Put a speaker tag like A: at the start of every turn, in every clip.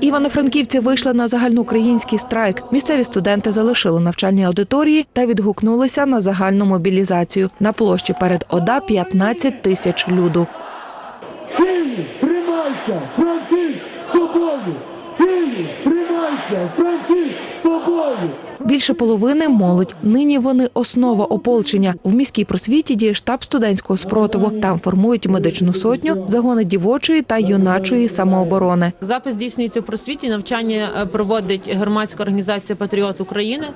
A: Івано-франківці вийшли на загальноукраїнський страйк. Місцеві студенти залишили навчальні аудиторії та відгукнулися на загальну мобілізацію. На площі перед ОДА 15 тисяч люду.
B: Київ, тримайся! Франківськ свободу! Київ, тримайся! Франківськ з тобою!
A: Більше половини молодь. Нині вони основа ополчення. В міській просвіті діє штаб студентського спротиву. Там формують медичну сотню, загони дівочої та юначої самооборони.
C: Запис здійснюється в просвіті. Навчання е, проводить громадська організація Патріот України.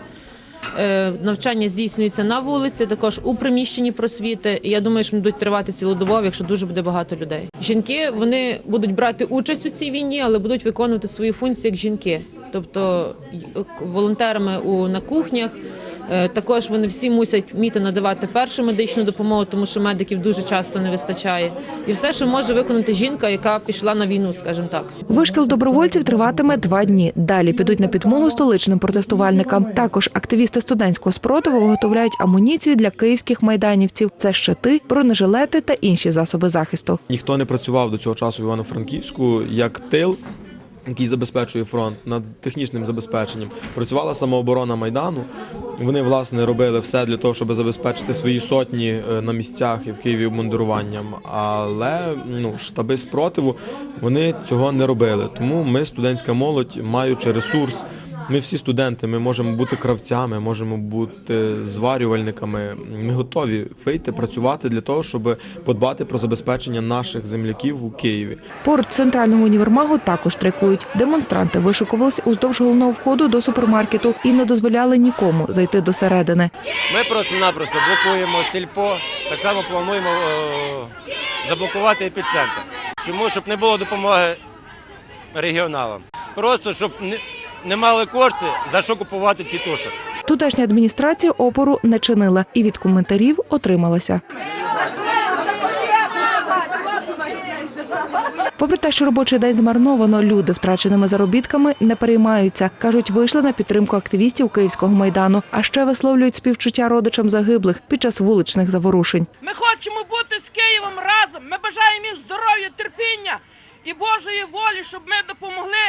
C: Е, Навчання здійснюється на вулиці, також у приміщенні просвіти. І я думаю, що будуть тривати цілодобово, якщо дуже буде багато людей. Жінки вони будуть брати участь у цій війні, але будуть виконувати свої функції як жінки, тобто волонтерами у на кухнях. Е, Також вони всі мусять вміти надавати першу медичну допомогу, тому що медиків дуже часто не вистачає. І все, що може виконати жінка, яка пішла на війну, скажімо так.
A: Вишкіл добровольців триватиме два дні. Далі підуть на підмогу столичним протестувальникам. Також активісти студентського спротиву виготовляють амуніцію для київських майданівців. Це щити, бронежилети та інші засоби захисту.
D: Ніхто не працював до цього часу в Івано-Франківську як тил, який забезпечує фронт над технічним забезпеченням. Працювала самооборона майдану. Вони власне робили все для того, щоб забезпечити свої сотні е, на місцях і в Києві обмундируванням. Але ну штаби спротиву вони цього не робили. Тому ми, студентська молодь, маючи ресурс. Ми всі студенти, ми можемо бути кравцями, можемо бути зварювальниками. Ми готові вийти працювати для того, щоб подбати про забезпечення наших земляків у Києві.
A: Поруч центрального універмагу також страйкують. Демонстранти вишикувались уздовж головного входу до супермаркету і не дозволяли нікому зайти до середини.
E: Ми просто-напросто блокуємо сільпо, так само плануємо е, заблокувати епіцентр. Чому? Щоб не було допомоги регіоналам. Просто щоб не, не мали кошти, за що купувати тітушок.
A: Тутешня адміністрація опору не чинила і від коментарів отрималася. Попри те, що робочий день змарновано, люди втраченими заробітками не переймаються. кажуть, вийшли на підтримку активістів Київського майдану, а ще висловлюють співчуття родичам загиблих під час вуличних заворушень.
F: Ми хочемо бути з Києвом разом. Ми бажаємо їм здоров'я, терпіння і Божої волі, щоб ми допомогли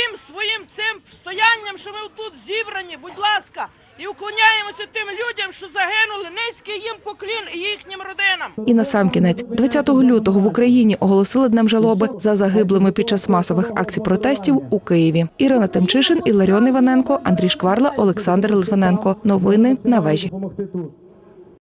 F: їм своїм цим стоянням, що ми тут зібрані. Будь ласка, і уклоняємося тим людям, що загинули. Низький їм поклін і їхнім родинам.
A: І насамкінець, 20 лютого в Україні оголосили днем жалоби за загиблими під час масових акцій протестів у Києві. Ірина Темчишин, Іларіон Іваненко, Андрій Шкварла, Олександр Литвиненко. Новини на вежі.